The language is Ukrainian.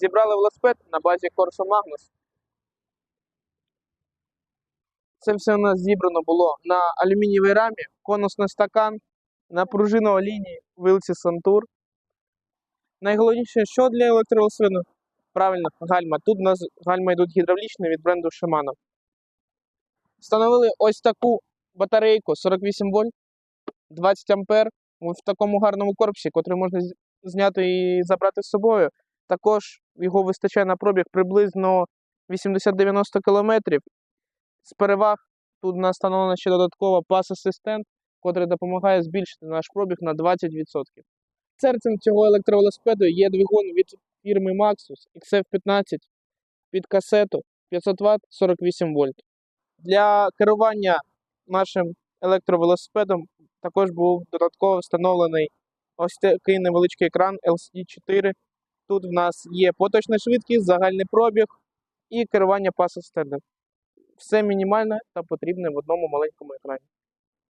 Зібрали велосипед на базі Corso Magnus. Це все у нас зібрано було на алюмінієвій рамі, конусний стакан, на пружиновій лінії вилці Сантур. Найголовніше, що для електровелосипеду? Правильно, гальма. Тут у нас гальма йдуть гідравлічні від бренду Shimano. Встановили ось таку батарейку 48 вольт, 20 ампер в такому гарному корпусі, котрий можна зняти і забрати з собою. Також його вистачає на пробіг приблизно 80-90 км. З переваг тут у нас встановлено ще додатково пас-асистент, котрий допомагає збільшити наш пробіг на 20%. Серцем цього електровелосипеду є двигун від фірми Maxus XF15 під касету 500 Вт 48 вольт. Для керування нашим електровелосипедом також був додатково встановлений ось такий невеличкий екран LCD4. Тут в нас є поточна швидкість, загальний пробіг і керування пас-асистентом. Все мінімальне та потрібне в одному маленькому екрані.